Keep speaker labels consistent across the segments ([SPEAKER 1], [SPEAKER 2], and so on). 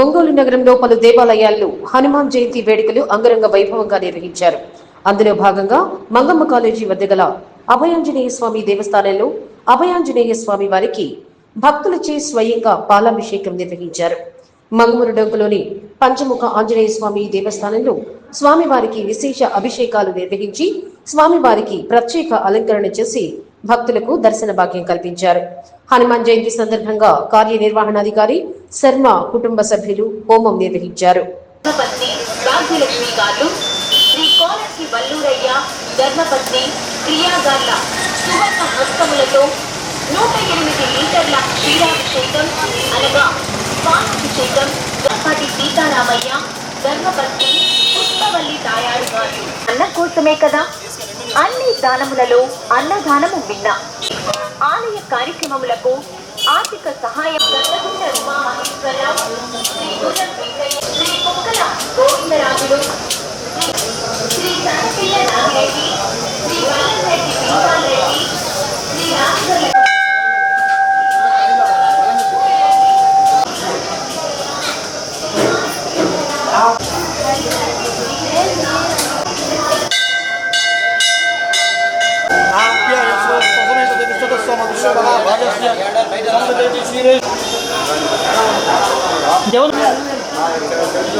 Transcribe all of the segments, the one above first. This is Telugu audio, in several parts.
[SPEAKER 1] ఒంగోలు నగరంలో పలు దేవాలయాల్లో హనుమాన్ జయంతి వేడుకలు అంగరంగ వైభవంగా నిర్వహించారు. అందులో భాగంగా మంగమ్మ కాలేజీ వద్ద గల అభయాంజనేయ స్వామి దేవస్థానంలో అభయాంజనేయ స్వామి వారికి భక్తులచే స్వయంగా పాలాభిషేకం నిర్వహించారు. మంగమూరు డొంకలోని పంచముఖ ఆంజనేయ స్వామి దేవస్థానంలో స్వామివారికి విశేష అభిషేకాలు నిర్వహించి స్వామివారికి ప్రత్యేక అలంకరణ చేసి భక్తులకు దర్శన భాగ్యం కల్పించారు. హనుమాన్ జయంతి సందర్భంగా కార్యనిర్వహణాధికారి శర్మ కుటుంబ సభ్యులు హోమం నిర్వహించారు.
[SPEAKER 2] ధర్మపత్ని క్రియాగార్ల సువర్ణ హస్తములతో నూట ఎనిమిది లీటర్ల క్షీరాభిషేకం అనగా సీతారామయ్య ధర్మపత్ని పుష్పవల్లి తాయారు గారు. అన్న కోసమే కదా? అన్ని దానములలో అన్నదానము విన్నా ఆలయ కార్యక్రమములకు ఆర్థిక సహాయం శ్రీ శ్రీ కుక్కల గోవిందరాజులు శ్రీ నాగిరెడ్డి శ్రీ వల్లంరెడ్డి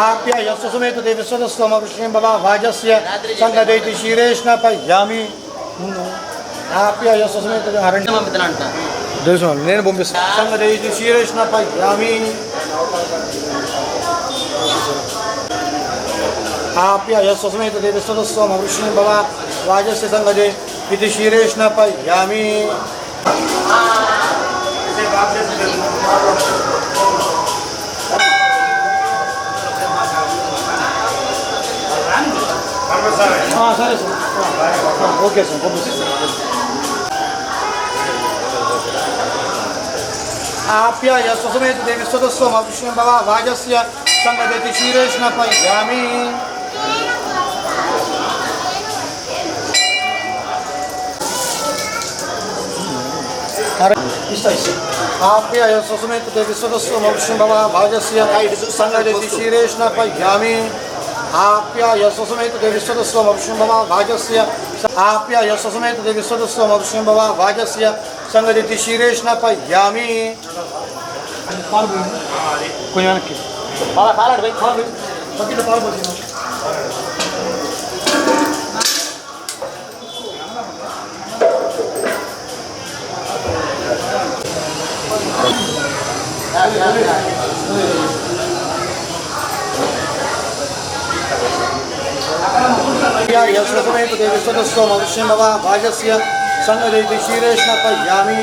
[SPEAKER 3] आप्य यस्य समेत देवस्वतस्तम ऋषिं बला भाजस्य सङ्गदयति शिरेश न पह्यामि आप्य यस्य समेत हरण्य నేను పంపిస్తాను సంగదయతి శిరేష్ నా పయ్యామి ఆప్య యస్వ సమేత దేవస్వతస్వ మహర్షిం భవ వాజస్య సంగదే ఇది శిరేష్ నా పయ్యామి సరే సార్ ఆ, ఓకే సార్. పంపిస్తాను ఆప్య యశో సಮೇత దేవిస్తదస్వ మనుష్యబల వాజస్య సంగదేతి క్షీరేష్ణ పయ్యామి ఆప్య యశస్సుమేత దేవిస్వదస్వ మౌష్యం భవ భాజస్య సంగదేతి క్షీరేష్ణ పయ్యామి ఆప్య యశస్సుమేత దేవిస్వదస్వ మౌష్యం భవ భాజస్య ఆప్య యశస్సుమేత దేవిస్వదస్వ మౌష్యం భవ భాజస్య సంగదేతి క్షీరేష్ణ పయ్యామి కొంచెం వెనక్కి పాల పాలాడు పోయి పాలు పక్కన పాలు यशुभे देवस्ततो मनुष्यमव भाजस्य सङ्गदयति क्षीरेष्णपयामि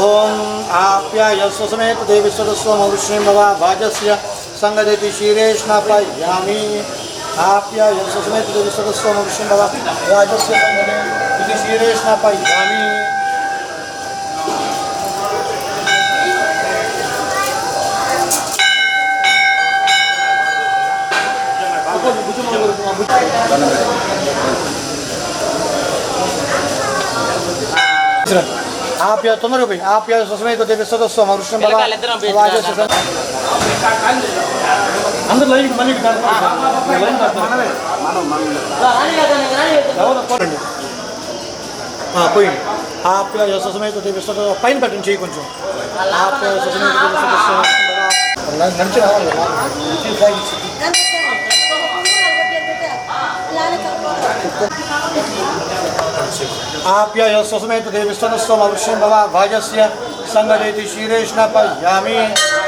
[SPEAKER 3] ॐ आप्यायस्वसमेत देविस्वरस्व मनुष्यं भवा भाजस्य सङ्गदयति क्षीरेष्णपयामि భాజస్య సంగదేతి క్షీరేష్ణ పయ్యామి ఆప్యాయస్వసమేత దేవిస్వదస్వ మనుష్యం భవ భాజస్య సంగదేతి క్షీరేష్ణ పయ్యామి ఆప్య తొందరగా పోయి ఆప్య స్వసమేత దేవి సదస్వ మరుష్యం బల వాజస్య సం- అందరు లైన్ మళ్ళీ లైన్ పోరండి పోయి ఆప్య స్వసమేత దేవి సదస్వ పైన పెట్టండి చేయి కొంచెం నడిచి రావాలి కదా. ఆప్యాయ స్వసమేత దేవి స్తనస్వ మనుష్యం భవ భాజస్య సంగదేతి క్షీరేష్ణ పయ్యామి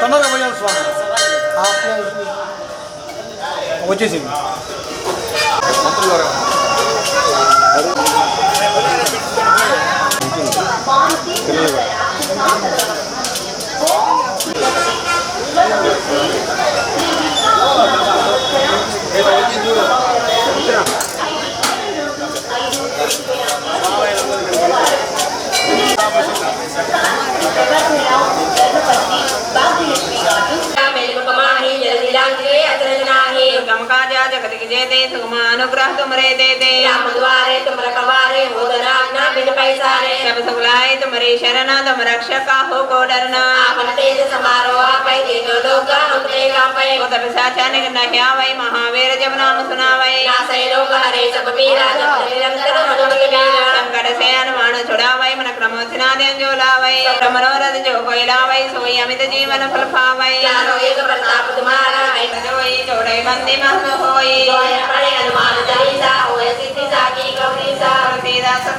[SPEAKER 3] తొందరగా పోయాలి స్వామి ఆప్యాయ వచ్చేసింది
[SPEAKER 2] ధర్మపత్ని భాగ్యలక్ష్మి గారు
[SPEAKER 4] మేలుకమాహి सुगमानुग्रह तुमरे देते
[SPEAKER 5] राम द्वारे तुम रखवारे हो नाम ना बिन पैसारे
[SPEAKER 4] सब सुखलाय तुम्हारी शरण तुम रक्षक हो को डरना
[SPEAKER 5] आपन तेज समारोह आपै तीनों लोग हमने गापै
[SPEAKER 4] को तब साचन नहीं आवै महावीर जब नाम सुनावै
[SPEAKER 5] नासै लोग हरे सब पीरा जप निरंतर हनुमत वीरा
[SPEAKER 4] संकट से अनुमान छुड़ावै मन क्रमोचना दें जो लावै सब मनोरथ जो कोई लावै सोई अमित जीवन फल पावै
[SPEAKER 5] चारों एक प्रताप तुम्हारा है
[SPEAKER 4] जोई जोड़े बंदी महम होई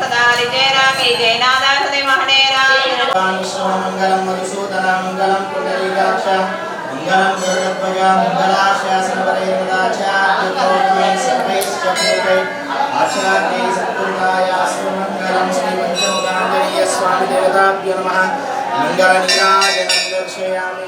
[SPEAKER 4] सदा रिचेरा की जय नादा हृदय महडेरा
[SPEAKER 3] विश्वमङ्गलं मधुसूदनमङ्गलं पुण्डरीकाक्ष मङ्गलं गरुडध्वज मङ्गलाशासनपरैर्दाचार्यकोटमै सर्वैश्चक्रुकै आचार्यै सत्पुरुषाय मङ्गलं श्रीपञ्चमुखाञ्जनेय स्वामी देवताभ्यो नमः मङ्गलनीराजनं दर्शयामि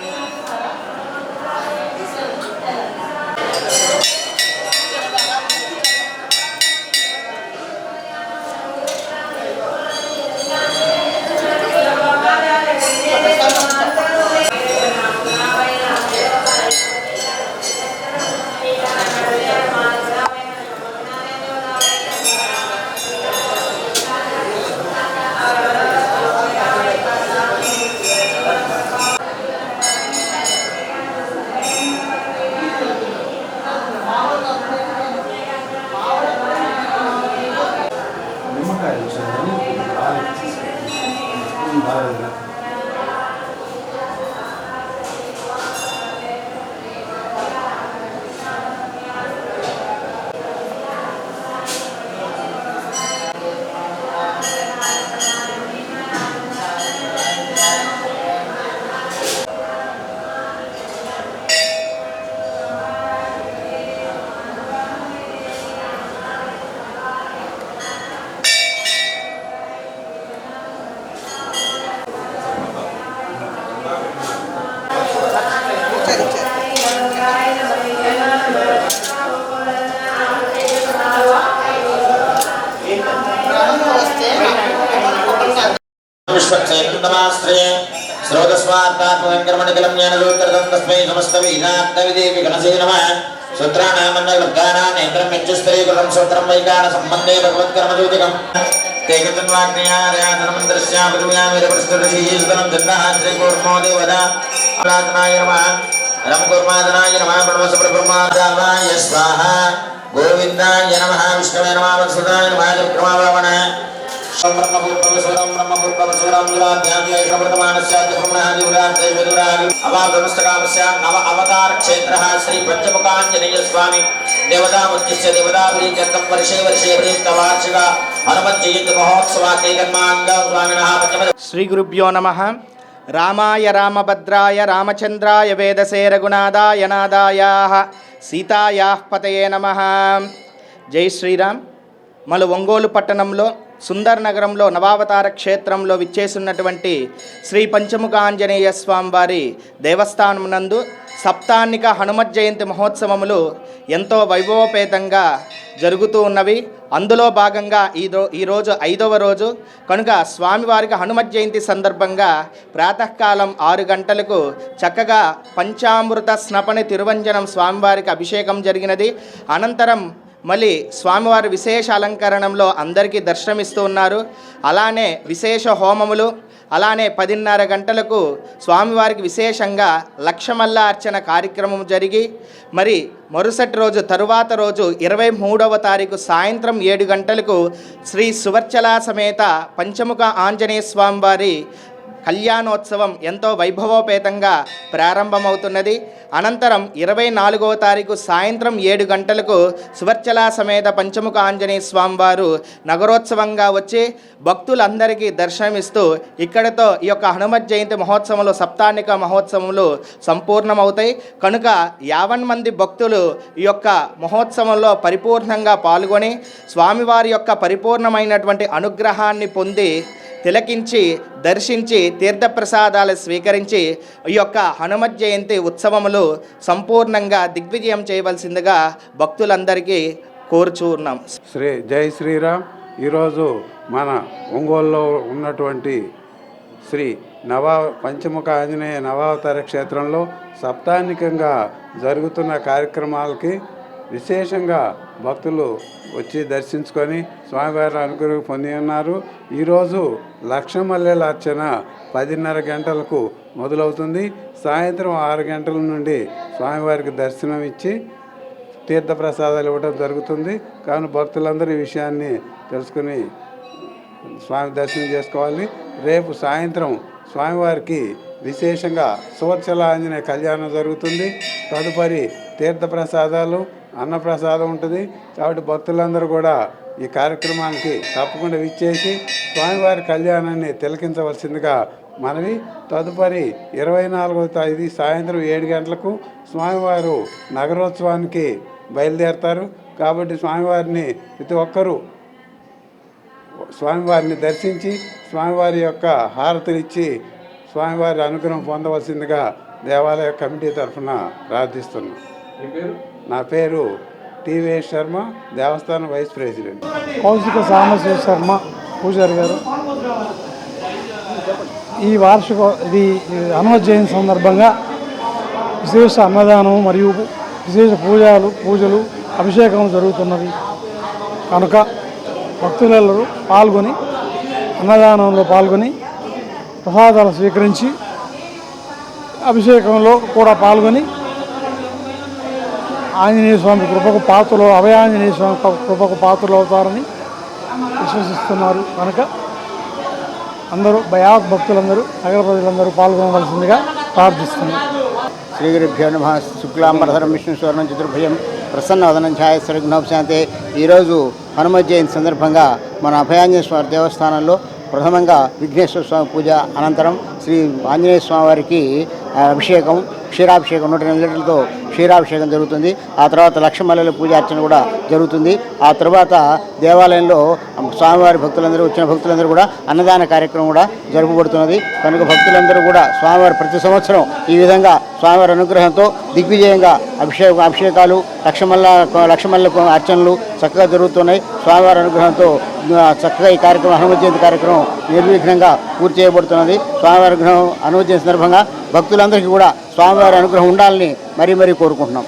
[SPEAKER 6] स्रोतस्वार्थात्मकर्मणिकलं ज्ञानसूत्रदं तस्मै समस्तवीनात्मविदेवि गणसे नमः सूत्राणामन्नवर्गानां नेत्रं यच्छस्त्रीकृतं सूत्रं वैकानसम्बन्धे भगवत्कर्मज्योतिकम् तेगतन्वाग्न्यार्याधनमन्त्रस्यापितुयामिरप्रस्तुतशीयीस्तनं जन्नः श्रीकूर्मो देवदा आराधनाय नमः रं कुर्मादनाय नमः प्रणवसप्रब्रह्मादावाय स्वाहा गोविन्दाय नमः विष्णवे नमः वत्सदाय नमः चक्रमावामन ब्रह्मभूर्भवसूरं ब्रह्मभूर्भवसूरं दुराध्यात्मयप्रमाणस्यादिब्रह्मणादिवरार्धैर्विदुरादि अवागमस्तकामस्य नव अवतार क्षेत्रः श्री पञ्चमुखाञ्जनेय स्वामी देवतामुद्दिश्य देवताभिरीत्यर्थं वर्षे वर्षे प्रीतवार्षिक हनुमज्जयन्ति महोत्सवाकेकन्माङ्ग स्वामिनः पञ्चम
[SPEAKER 7] శ్రీ గురుభ్యో నమ రామాయ రామభద్రాయ రామచంద్రాయ వేదసే రఘునాథాయ నాదాయ సీతాయా పతయే నమ జై శ్రీరామ్ మన ఒంగోలు పట్టణంలో సుందర్ నగరంలో నవావతార క్షేత్రంలో విచ్చేసున్నటువంటి శ్రీ పంచముఖ ఆంజనేయ స్వామి వారి దేవస్థానం నందు సప్తాన్నిక హనుమత్ జయంతి మహోత్సవములు ఎంతో వైభవపేతంగా జరుగుతూ ఉన్నవి. అందులో భాగంగా ఈ ఈరోజు ఐదవ రోజు. కనుక స్వామివారికి హనుమత్ జయంతి సందర్భంగా ప్రాతకాలం ఆరు గంటలకు చక్కగా పంచామృత స్నపని తిరువంజనం స్వామివారికి అభిషేకం జరిగినది. అనంతరం మళ్ళీ స్వామివారి విశేష అలంకరణంలో అందరికీ దర్శనమిస్తూ ఉన్నారు. అలానే విశేష హోమములు అలానే పదిన్నర గంటలకు స్వామివారికి విశేషంగా లక్షమల్ల అర్చన కార్యక్రమం జరిగి మరి మరుసటి రోజు తరువాత రోజు ఇరవై మూడవ తారీఖు సాయంత్రం ఏడు గంటలకు శ్రీ సువర్చల సమేత పంచముఖ ఆంజనేయ స్వామివారి కళ్యాణోత్సవం ఎంతో వైభవోపేతంగా ప్రారంభమవుతున్నది. అనంతరం ఇరవై నాలుగవ తారీఖు సాయంత్రం ఏడు గంటలకు సువర్చలా సమేత పంచముఖ ఆంజనేయ స్వామివారు నగరోత్సవంగా వచ్చి భక్తులందరికీ దర్శనమిస్తూ ఇక్కడతో ఈ యొక్క హనుమత్ జయంతి మహోత్సవంలో సప్తానిక మహోత్సవంలో సంపూర్ణమవుతాయి. కనుక యావన్ మంది భక్తులు ఈ యొక్క మహోత్సవంలో పరిపూర్ణంగా పాల్గొని స్వామివారి యొక్క పరిపూర్ణమైనటువంటి అనుగ్రహాన్ని పొంది తిలకించి దర్శించి తీర్థప్రసాదాలు స్వీకరించి ఈ యొక్క హనుమత్ జయంతి ఉత్సవములు సంపూర్ణంగా దిగ్విజయం చేయవలసిందిగా భక్తులందరికీ కోరుచూ ఉన్నాం
[SPEAKER 8] శ్రీ జై శ్రీరామ్. ఈరోజు మన ఒంగోలులో ఉన్నటువంటి శ్రీ నవా పంచముఖ ఆంజనేయ నవావతార క్షేత్రంలో సప్తానికంగా జరుగుతున్న కార్యక్రమాలకి విశేషంగా భక్తులు వచ్చి దర్శించుకొని స్వామివారి అనుగ్రహం పొంది ఉన్నారు. ఈరోజు లక్షమల్లెల అర్చన పదిన్నర గంటలకు మొదలవుతుంది. సాయంత్రం ఆరు గంటల నుండి స్వామివారికి దర్శనం ఇచ్చి తీర్థప్రసాదాలు ఇవ్వడం జరుగుతుంది. కానీ భక్తులందరూ ఈ విషయాన్ని తెలుసుకుని స్వామి దర్శనం చేసుకోవాలి. రేపు సాయంత్రం స్వామివారికి విశేషంగా సువర్చల ఆంజనేయ కళ్యాణం జరుగుతుంది. తదుపరి తీర్థప్రసాదాలు అన్నప్రసాదం ఉంటుంది. కాబట్టి భక్తులందరూ కూడా ఈ కార్యక్రమానికి తప్పకుండా విచ్చేసి స్వామివారి కళ్యాణాన్ని తిలకించవలసిందిగా మనవి. తదుపరి ఇరవై నాలుగవ తేదీ సాయంత్రం ఏడు గంటలకు స్వామివారు నగరోత్సవానికి బయలుదేరతారు. కాబట్టి స్వామివారిని ప్రతి ఒక్కరూ స్వామివారిని దర్శించి స్వామివారి యొక్క హారతులు ఇచ్చి స్వామివారి అనుగ్రహం పొందవలసిందిగా దేవాలయ కమిటీ తరఫున ప్రార్థిస్తున్నాం. నా పేరు? టీవీ శర్మ దేవస్థానం వైస్ ప్రెసిడెంట్.
[SPEAKER 9] కౌశిక సాంబశివ శర్మ పూజారి గారు. ఈ వార్షిక ఇది హనుమత్ జయంతి సందర్భంగా విశేష అన్నదానం మరియు విశేష పూజలు పూజలు అభిషేకం జరుగుతున్నది. కనుక భక్తులందరూ పాల్గొని అన్నదానంలో పాల్గొని ప్రసాదాలు స్వీకరించి అభిషేకంలో కూడా పాల్గొని ఆంజనేయ స్వామి కృపకు పాత్రలు అభయాంజనేయ స్వామి కృపకు పాత్రలు అవుతారని విశ్వసిస్తున్నారు కనుక అందరూ భయాత్ భక్తులందరూ నగర ప్రజలందరూ పాల్గొనవలసిందిగా ప్రార్థిస్తున్నారు
[SPEAKER 10] శ్రీ గురుభ్యో నమ. శుక్లాంబరధరం విష్ణు స్వర్ణం చతుర్భుజం ప్రసన్నవదనం ఛాయ ఈరోజు హనుమ జయంతి సందర్భంగా మన అభయాంజనేయ స్వామి దేవస్థానంలో ప్రథమంగా విఘ్నేశ్వర స్వామి పూజ అనంతరం శ్రీ ఆంజనేయ స్వామి వారికి అభిషేకం క్షీరాభిషేకం నూట ఎనిమిది లీటర్లతో క్షీరాభిషేకం జరుగుతుంది. ఆ తర్వాత లక్ష్మల్లెల పూజ అర్చన కూడా జరుగుతుంది. ఆ తర్వాత దేవాలయంలో స్వామివారి భక్తులందరూ వచ్చిన భక్తులందరూ కూడా అన్నదాన కార్యక్రమం కూడా జరుపుబడుతున్నది. కనుక భక్తులందరూ కూడా స్వామివారి ప్రతి సంవత్సరం ఈ విధంగా స్వామివారి అనుగ్రహంతో దిగ్విజయంగా అభిషేక అభిషేకాలు లక్షమల్ల లక్షమల్ల అర్చనలు చక్కగా జరుగుతున్నాయి. స్వామివారి అనుగ్రహంతో చక్కగా ఈ కార్యక్రమం హనుమత్ జయంతి కార్యక్రమం నిర్విఘ్నంగా పూర్తి చేయబడుతున్నది. స్వామివారి అనుగ్రహం హనుమత్ సందర్భంగా భక్తులందరికీ కూడా స్వామివారి అనుగ్రహం ఉండాలని మరీ మరీ కోరుకుంటున్నాం.